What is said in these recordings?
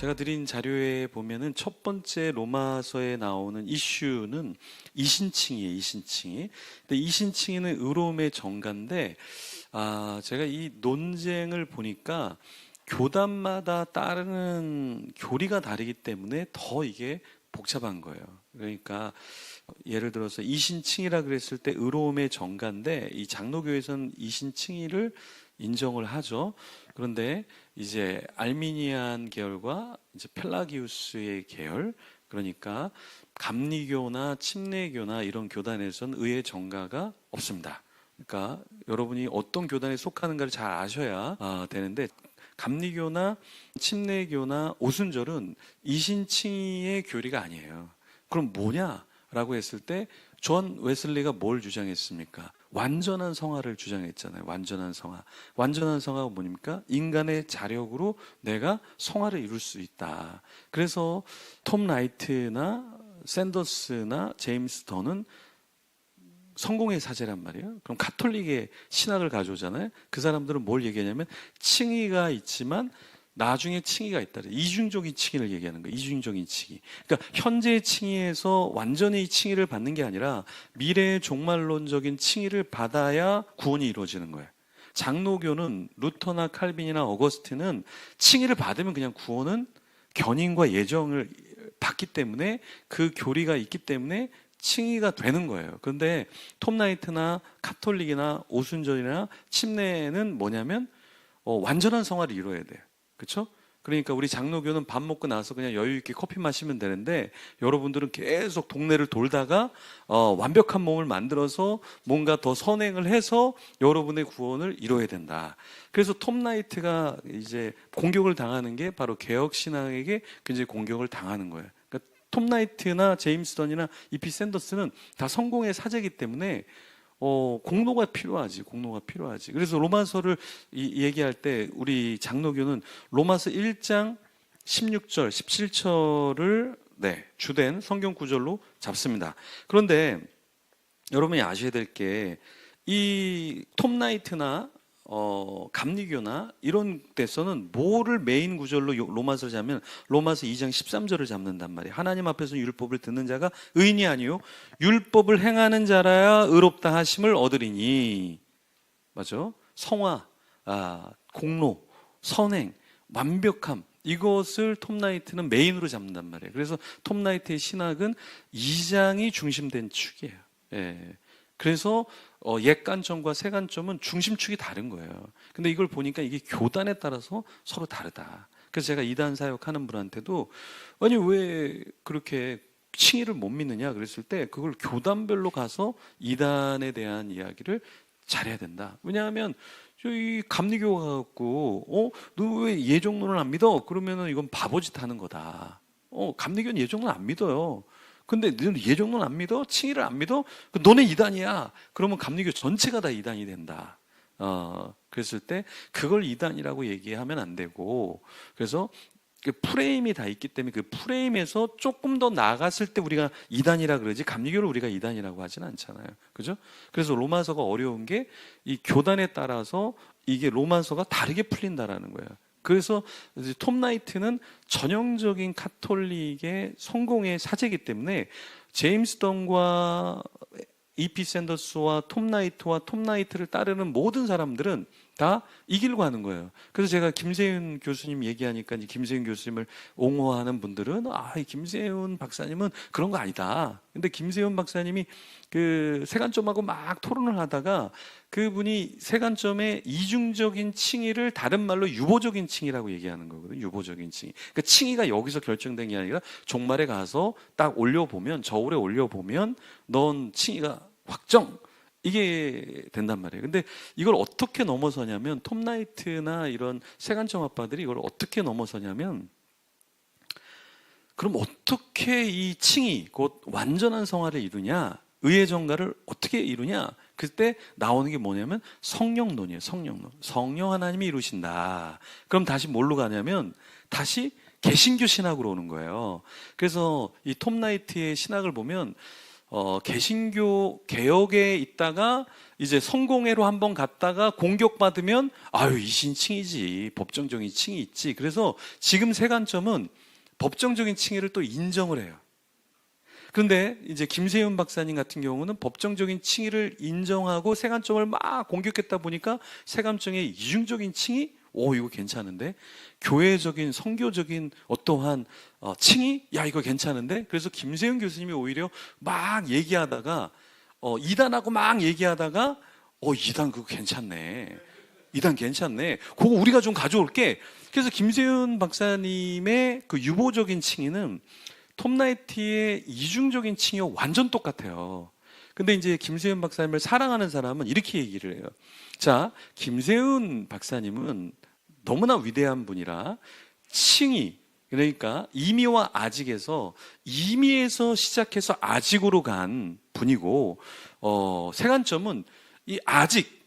제가 드린 자료에 보면은 첫 번째 로마서에 나오는 이슈는 이신칭이에요, 이신칭이. 근데 이신칭이는 의로움의 정가인데, 아, 제가 이 논쟁을 보니까 교단마다 따르는 교리가 다르기 때문에 더 이게 복잡한 거예요. 그러니까 예를 들어서 이신칭이라 그랬을 때 의로움의 정가인데 이 장로교에서는 이신칭이를 인정을 하죠. 그런데 이제 알미니안 계열과 이제 펠라기우스의 계열 그러니까 감리교나 침례교나 이런 교단에서는 의의 정가가 없습니다. 그러니까 여러분이 어떤 교단에 속하는가를 잘 아셔야 아, 되는데 감리교나 침례교나 오순절은 이신칭의 교리가 아니에요. 그럼 뭐냐 라고 했을 때 존 웨슬리가 뭘 주장했습니까? 완전한 성화를 주장했잖아요. 완전한 성화. 완전한 성화가 뭡니까? 인간의 자력으로 내가 성화를 이룰 수 있다. 그래서 톰 라이트나 샌더스나 제임스 던은 성공의 사제란 말이에요. 그럼 카톨릭의 신학을 가져오잖아요. 그 사람들은 뭘 얘기하냐면 칭의가 있지만 나중에 칭의가 있다. 이중적인 칭의를 얘기하는 거예요. 이중적인 칭의. 그러니까 현재의 칭의에서 완전히 칭의를 받는 게 아니라 미래의 종말론적인 칭의를 받아야 구원이 이루어지는 거예요. 장로교는 루터나 칼빈이나 어거스틴은 칭의를 받으면 그냥 구원은 견인과 예정을 받기 때문에 그 교리가 있기 때문에 칭의가 되는 거예요. 그런데 톰 나이트나 카톨릭이나 오순절이나 침례는 뭐냐면 어, 완전한 성화를 이루어야 돼요. 그렇죠? 그러니까 우리 장로교는 밥 먹고 나서 그냥 여유 있게 커피 마시면 되는데 여러분들은 계속 동네를 돌다가 어, 완벽한 몸을 만들어서 뭔가 더 선행을 해서 여러분의 구원을 이뤄야 된다. 그래서 톰 나이트가 이제 공격을 당하는 게 바로 개혁 신앙에게 굉장히 공격을 당하는 거예요. 그러니까 톰 나이트나 제임스 던이나 이피 샌더스는 다 성공의 사제이기 때문에 어, 공로가 필요하지, 공로가 필요하지. 그래서 로마서를 이, 얘기할 때 우리 장로교는 로마서 1장 16절, 17절을 네, 주된 성경 구절로 잡습니다. 그런데 여러분이 아셔야 될 게 이 톰 나이트나 어, 감리교나 이런 데서는 뭐를 메인 구절로 로마서를 잡으면 로마서 2장 13절을 잡는단 말이에요. 하나님 앞에서 율법을 듣는 자가 의인이 아니요 율법을 행하는 자라야 의롭다 하심을 얻으리니 맞죠? 성화, 아, 공로, 선행, 완벽함 이것을 톰나이트는 메인으로 잡는단 말이에요. 그래서 톰나이트의 신학은 2장이 중심된 축이에요. 예. 그래서 어, 옛 관점과 새 관점은 중심축이 다른 거예요. 근데 이걸 보니까 이게 교단에 따라서 서로 다르다. 그래서 제가 이단 사역하는 분한테도 아니 왜 그렇게 칭의를 못 믿느냐 그랬을 때 그걸 교단별로 가서 이단에 대한 이야기를 잘해야 된다. 왜냐하면 저희 감리교가 갖고 어너 왜 예정론을 안 믿어? 그러면은 이건 바보짓 하는 거다. 어 감리교는 예정론 안 믿어요. 근데 너는 예정론 안 믿어? 칭의를 안 믿어? 그 너네 이단이야. 그러면 감리교 전체가 다 이단이 된다. 어, 그랬을 때 그걸 이단이라고 얘기하면 안 되고 그래서 그 프레임이 다 있기 때문에 그 프레임에서 조금 더 나갔을 때 우리가 이단이라 그러지 감리교를 우리가 이단이라고 하지는 않잖아요. 그죠? 그래서 로마서가 어려운 게 이 교단에 따라서 이게 로마서가 다르게 풀린다라는 거예요. 그래서 톰 나이트는 전형적인 카톨릭의 성공의 사제이기 때문에 제임스 던과 이피 샌더스와 톰 나이트와 톰 나이트를 따르는 모든 사람들은 다 이길 가는 거예요. 그래서 제가 김세윤 교수님 얘기하니까 김세윤 교수님을 옹호하는 분들은 아, 김세윤 박사님은 그런 거 아니다. 근데 김세윤 박사님이 그 세관점하고 막 토론을 하다가 그분이 세관점의 이중적인 칭의를 다른 말로 유보적인 칭의라고 얘기하는 거거든요. 유보적인 칭의. 그러니까 칭의가 여기서 결정된 게 아니라 종말에 가서 딱 올려보면 저울에 올려보면 넌 칭의가 확정 이게 된단 말이에요. 근데 이걸 어떻게 넘어서냐면 톱나이트나 이런 세관점 아빠들이 이걸 어떻게 넘어서냐면 그럼 어떻게 이 칭이 곧 완전한 성화를 이루냐? 의의 정가를 어떻게 이루냐? 그때 나오는 게 뭐냐면 성령론이에요. 성령론. 성령 하나님이 이루신다. 그럼 다시 뭘로 가냐면 다시 개신교 신학으로 오는 거예요. 그래서 이 톱나이트의 신학을 보면 어, 개신교 개혁에 있다가 이제 성공회로 한번 갔다가 공격받으면 아유 이신칭이지 법정적인 칭이 있지. 그래서 지금 세관점은 법정적인 칭의를 또 인정을 해요. 그런데 이제 김세윤 박사님 같은 경우는 법정적인 칭의를 인정하고 세관점을 막 공격했다 보니까 세관점의 이중적인 칭의 오 이거 괜찮은데? 교회적인 성교적인 어떠한 어, 칭의 야 이거 괜찮은데? 그래서 김세윤 교수님이 오히려 막 얘기하다가 어, 이단하고 막 얘기하다가 어 이단 그거 괜찮네. 이단 괜찮네. 그거 우리가 좀 가져올게. 그래서 김세윤 박사님의 그 유보적인 칭의는 톰나이티의 이중적인 칭의와 완전 똑같아요. 근데 이제 김세윤 박사님을 사랑하는 사람은 이렇게 얘기를 해요. 자, 김세윤 박사님은 너무나 위대한 분이라 칭의 그러니까 이미와 아직에서 이미에서 시작해서 아직으로 간 분이고 어, 세관점은 이 아직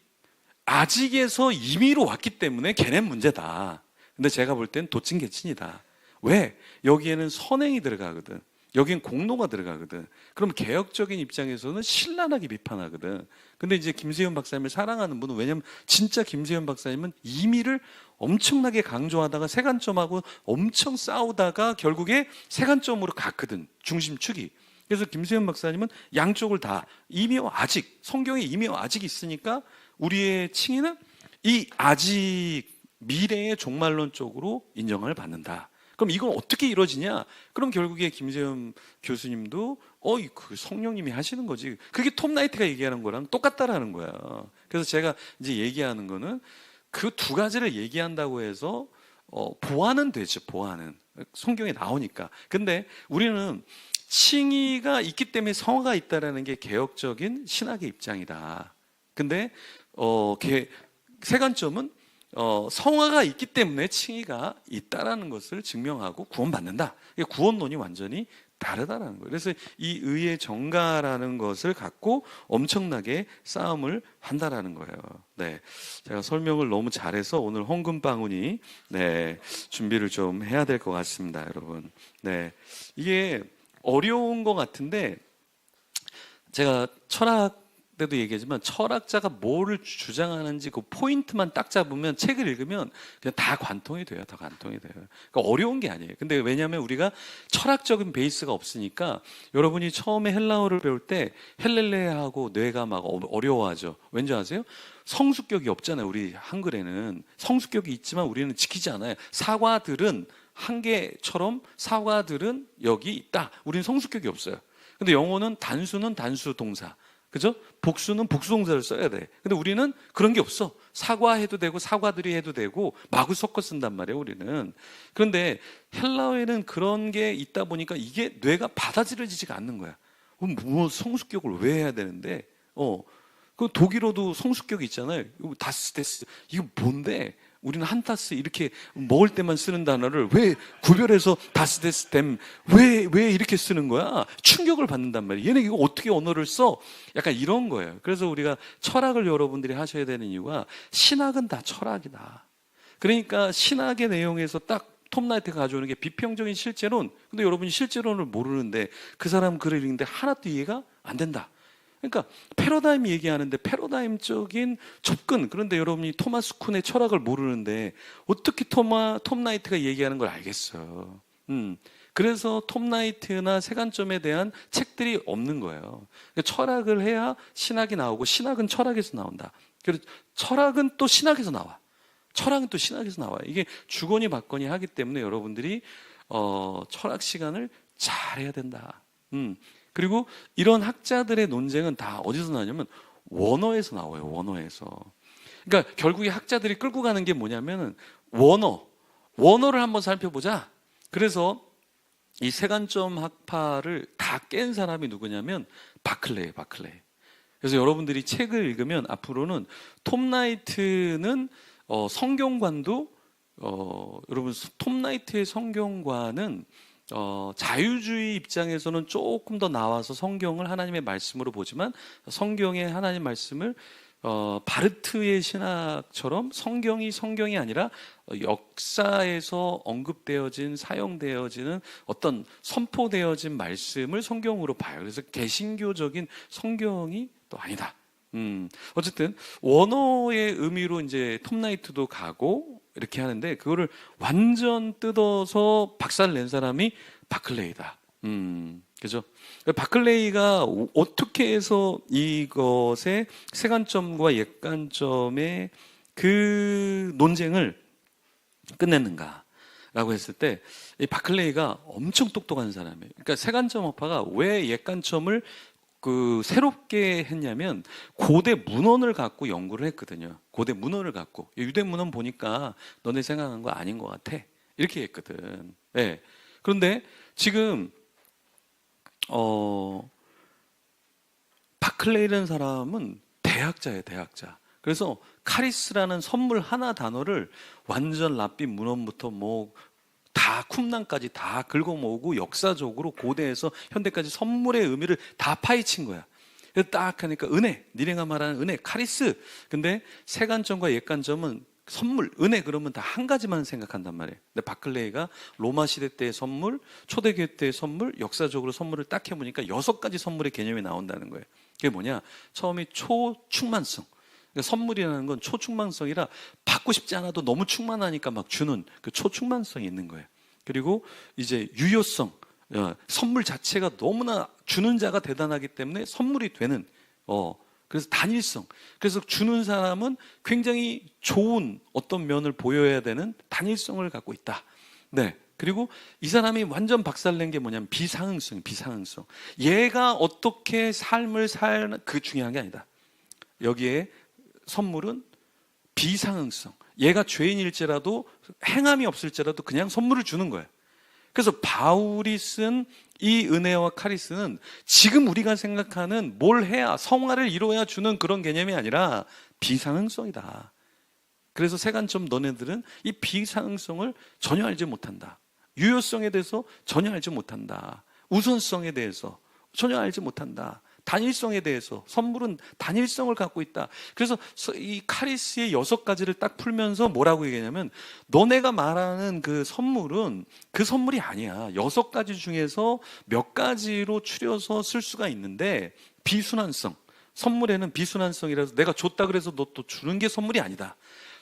아직에서 이미로 왔기 때문에 걔네 문제다. 근데 제가 볼 땐 도찐개친이다. 왜? 여기에는 선행이 들어가거든. 여긴 공로가 들어가거든. 그럼 개혁적인 입장에서는 신랄하게 비판하거든. 근데 이제 김세현 박사님을 사랑하는 분은 왜냐면 진짜 김세현 박사님은 이미를 엄청나게 강조하다가 세관점하고 엄청 싸우다가 결국에 세관점으로 갔거든. 중심축이. 그래서 김세현 박사님은 양쪽을 다 이미와 아직 성경에 이미와 아직이 있으니까 우리의 칭의는 이 아직 미래의 종말론 쪽으로 인정을 받는다. 그럼 이건 어떻게 이루어지냐? 그럼 결국에 김재현 교수님도 어, 그 성령님이 하시는 거지. 그게 톱나이트가 얘기하는 거랑 똑같다라는 거야. 그래서 제가 이제 얘기하는 거는 그 두 가지를 얘기한다고 해서 어, 보완은 되죠. 보완은 성경에 나오니까. 근데 우리는 칭의가 있기 때문에 성화가 있다라는 게 개혁적인 신학의 입장이다. 근데 어, 개, 세관점은 어, 성화가 있기 때문에 칭의가 있다라는 것을 증명하고 구원받는다. 구원론이 완전히 다르다라는 거예요. 그래서 이 의의 정가라는 것을 갖고 엄청나게 싸움을 한다라는 거예요. 네. 제가 설명을 너무 잘해서 오늘 홍금방울이 네, 준비를 좀 해야 될 것 같습니다, 여러분. 네. 이게 어려운 것 같은데 제가 철학 때도 얘기하지만 철학자가 뭐를 주장하는지 그 포인트만 딱 잡으면 책을 읽으면 그냥 다 관통이 돼요. 다 관통이 돼요. 그러니까 어려운 게 아니에요. 근데 왜냐하면 우리가 철학적인 베이스가 없으니까 여러분이 처음에 헬라어를 배울 때 헬렐레하고 뇌가 막 어- 어려워하죠. 왠지 아세요? 성수격이 없잖아요. 우리 한글에는 성수격이 있지만 우리는 지키지 않아요. 사과들은 한 개처럼 사과들은 여기 있다. 우리는 성수격이 없어요. 근데 영어는 단수는 단수 동사. 그죠? 복수는 복수동사를 써야 돼. 근데 우리는 그런 게 없어. 사과해도 되고 사과들이 해도 되고 마구 섞어 쓴단 말이에요, 우리는. 그런데 헬라어에는 그런 게 있다 보니까 이게 뇌가 받아들여지지가 않는 거야. 그럼 뭐 성수격을 왜 해야 되는데? 어. 그 독일어도 성수격이 있잖아요. 이거 다스 데스. 이거 뭔데? 우리는 한타스 이렇게 먹을 때만 쓰는 단어를 왜 구별해서 다스데스댐 왜, 왜 이렇게 쓰는 거야? 충격을 받는단 말이에요. 얘네 이거 어떻게 언어를 써? 약간 이런 거예요. 그래서 우리가 철학을 여러분들이 하셔야 되는 이유가 신학은 다 철학이다. 그러니까 신학의 내용에서 딱 톱나이트가 가져오는 게 비평적인 실제론. 근데 여러분이 실제론을 모르는데 그 사람 글을 읽는데 하나도 이해가 안 된다. 그러니까 패러다임 얘기하는데 패러다임적인 접근 그런데 여러분이 토마스 쿤의 철학을 모르는데 어떻게 토마 톰 나이트가 얘기하는 걸 알겠어요. 음. 그래서 톰 나이트나 세관점에 대한 책들이 없는 거예요. 그러니까 철학을 해야 신학이 나오고 신학은 철학에서 나온다. 그래서 철학은 또 신학에서 나와. 철학은 또 신학에서 나와요. 이게 주거니 받거니 하기 때문에 여러분들이 어, 철학 시간을 잘 해야 된다. 음. 그리고 이런 학자들의 논쟁은 다 어디서 나냐면 원어에서 나와요. 원어에서. 그러니까 결국에 학자들이 끌고 가는 게 뭐냐면은 원어. 원어를 한번 살펴보자. 그래서 이 세관점 학파를 다 깬 사람이 누구냐면 바클레이, 바클레이. 그래서 여러분들이 책을 읽으면 앞으로는 톰나이트는 어, 성경관도 어, 여러분 톰나이트의 성경관은 어, 자유주의 입장에서는 조금 더 나와서 성경을 하나님의 말씀으로 보지만 성경의 하나님 말씀을 어, 바르트의 신학처럼 성경이 성경이 아니라 역사에서 언급되어진 사용되어지는 어떤 선포되어진 말씀을 성경으로 봐요. 그래서 개신교적인 성경이 또 아니다. 음, 어쨌든 원어의 의미로 이제 톱나이트도 가고 이렇게 하는데 그거를 완전 뜯어서 박살 낸 사람이 바클레이다. 음, 그죠? 바클레이가 어떻게 해서 이것의 세관점과 옛관점의 그 논쟁을 끝냈는가 라고 했을 때 이 바클레이가 엄청 똑똑한 사람이에요. 그러니까 세관점 어파가 왜 옛관점을 그 새롭게 했냐면 고대 문헌을 갖고 연구를 했거든요. 고대 문헌을 갖고 유대 문헌 보니까 너네 생각한 거 아닌 것 같아. 이렇게 했거든. 네. 그런데 지금 어 바클레이라는 사람은 대학자예요, 대학자. 그래서 카리스라는 선물 하나 단어를 완전 랍비 문헌부터 뭐 다 쿰난까지 다 긁어 모으고 역사적으로 고대에서 현대까지 선물의 의미를 다 파헤친 거야. 딱 하니까 은혜, 니네가 말하는 은혜, 카리스. 근데 세관점과 옛관점은 선물, 은혜 그러면 다 한 가지만 생각한단 말이에요. 근데 바클레이가 로마 시대 때의 선물, 초대교회 때의 선물, 역사적으로 선물을 딱 해보니까 여섯 가지 선물의 개념이 나온다는 거예요. 그게 뭐냐? 처음이 초충만성. 그러니까 선물이라는 건 초충만성이라 받고 싶지 않아도 너무 충만하니까 막 주는 그 초충만성이 있는 거예요. 그리고 이제 유효성, 어, 선물 자체가 너무나 주는 자가 대단하기 때문에 선물이 되는 어 그래서 단일성. 그래서 주는 사람은 굉장히 좋은 어떤 면을 보여야 되는 단일성을 갖고 있다. 네. 그리고 이 사람이 완전 박살낸 게 뭐냐면 비상응성, 비상응성. 얘가 어떻게 삶을 살 그 중요한 게 아니다. 여기에 선물은 비상응성. 얘가 죄인일지라도 행함이 없을지라도 그냥 선물을 주는 거예요. 그래서 바울이 쓴 이 은혜와 카리스는 지금 우리가 생각하는 뭘 해야 성화를 이루어야 주는 그런 개념이 아니라 비상응성이다. 그래서 세간점 너네들은 이 비상응성을 전혀 알지 못한다. 유효성에 대해서 전혀 알지 못한다. 우선성에 대해서 전혀 알지 못한다. 단일성에 대해서 선물은 단일성을 갖고 있다. 그래서 이 카리스의 여섯 가지를 딱 풀면서 뭐라고 얘기하냐면 너네가 말하는 그 선물은 그 선물이 아니야. 여섯 가지 중에서 몇 가지로 추려서 쓸 수가 있는데 비순환성. 선물에는 비순환성이라서 내가 줬다 그래서 너 또 주는 게 선물이 아니다.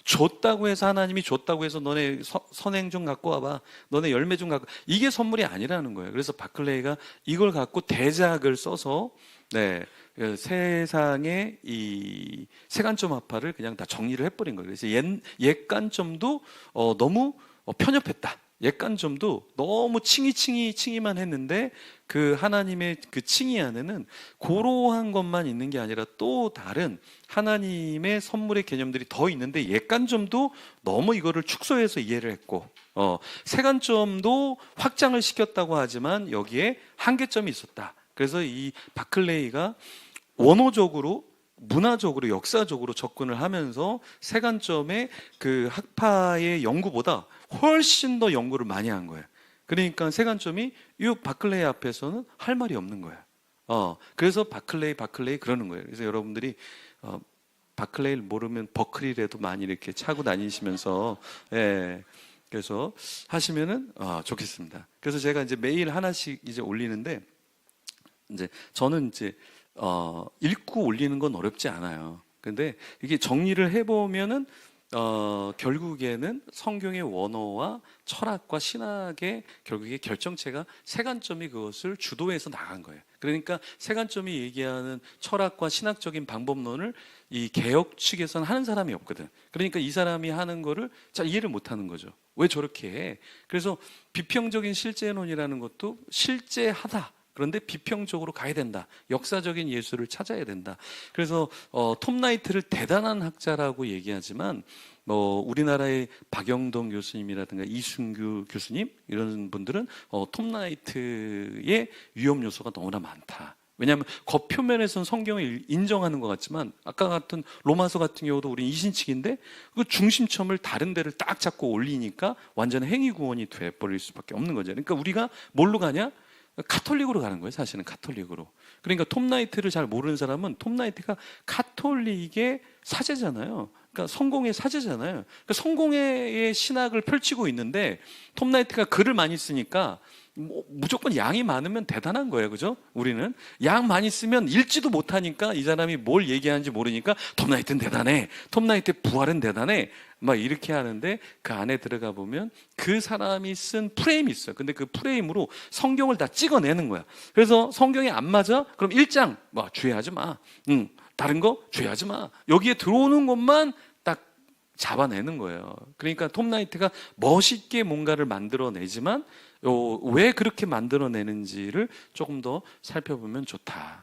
줬다고 해서 하나님이 줬다고 해서 너네 서, 선행 좀 갖고 와봐. 너네 열매 좀 갖고. 이게 선물이 아니라는 거예요. 그래서 바클레이가 이걸 갖고 대작을 써서 네. 그 세상의 이 세관점 합파를 그냥 다 정리를 해버린 거예요. 그래서 옛, 옛관점도 어, 너무 어, 편협했다. 옛관점도 너무 칭이칭이 칭이만 했는데 그 하나님의 그 칭이 안에는 고로한 것만 있는 게 아니라 또 다른 하나님의 선물의 개념들이 더 있는데 옛관점도 너무 이거를 축소해서 이해를 했고 어, 세관점도 확장을 시켰다고 하지만 여기에 한계점이 있었다. 그래서 이 바클레이가 원어적으로 문화적으로 역사적으로 접근을 하면서 세관점의 그 학파의 연구보다 훨씬 더 연구를 많이 한 거예요. 그러니까 세관점이 이 바클레이 앞에서는 할 말이 없는 거예요. 어, 그래서 바클레이, 바클레이 그러는 거예요. 그래서 여러분들이 어, 바클레이를 모르면 버클리라도 많이 이렇게 차고 다니시면서 예. 그래서 하시면은 어, 좋겠습니다. 그래서 제가 이제 매일 하나씩 이제 올리는데 이제 저는 이제 어, 읽고 올리는 건 어렵지 않아요. 근데 이게 정리를 해보면은 어, 결국에는 성경의 원어와 철학과 신학의 결국에 결정체가 세관점이 그것을 주도해서 나간 거예요. 그러니까 세관점이 얘기하는 철학과 신학적인 방법론을 이 개혁 측에서는 하는 사람이 없거든. 그러니까 이 사람이 하는 거를 잘 이해를 못 하는 거죠. 왜 저렇게 해? 그래서 비평적인 실제론이라는 것도 실제하다. 그런데 비평적으로 가야 된다. 역사적인 예술을 찾아야 된다. 그래서 어, 톰 나이트를 대단한 학자라고 얘기하지만 뭐 우리나라의 박영동 교수님이라든가 이순규 교수님 이런 분들은 어, 톰 나이트의 위험 요소가 너무나 많다. 왜냐하면 겉표면에서는 성경을 인정하는 것 같지만 아까 같은 로마서 같은 경우도 우리 이신칙인데 그 중심점을 다른 데를 딱 잡고 올리니까 완전 행위 구원이 돼 버릴 수밖에 없는 거죠. 그러니까 우리가 뭘로 가냐? 카톨릭으로 가는 거예요, 사실은 카톨릭으로. 그러니까 톰 나이트를 잘 모르는 사람은 톰 나이트가 카톨릭의 사제잖아요. 그러니까 성공의 사제잖아요. 그러니까 성공의 신학을 펼치고 있는데 톰 나이트가 글을 많이 쓰니까 뭐 무조건 양이 많으면 대단한 거예요. 그죠? 우리는 양 많이 쓰면 읽지도 못하니까 이 사람이 뭘 얘기하는지 모르니까 톰 나이트는 대단해. 톰 나이트의 부활은 대단해. 막 이렇게 하는데 그 안에 들어가 보면 그 사람이 쓴 프레임이 있어요. 근데 그 프레임으로 성경을 다 찍어내는 거야. 그래서 성경에 안 맞아? 그럼 1장 뭐 주의하지 마. 응. 다른 거 주의하지 마. 여기에 들어오는 것만 딱 잡아내는 거예요. 그러니까 톰 나이트가 멋있게 뭔가를 만들어내지만 요, 왜 그렇게 만들어내는지를 조금 더 살펴보면 좋다.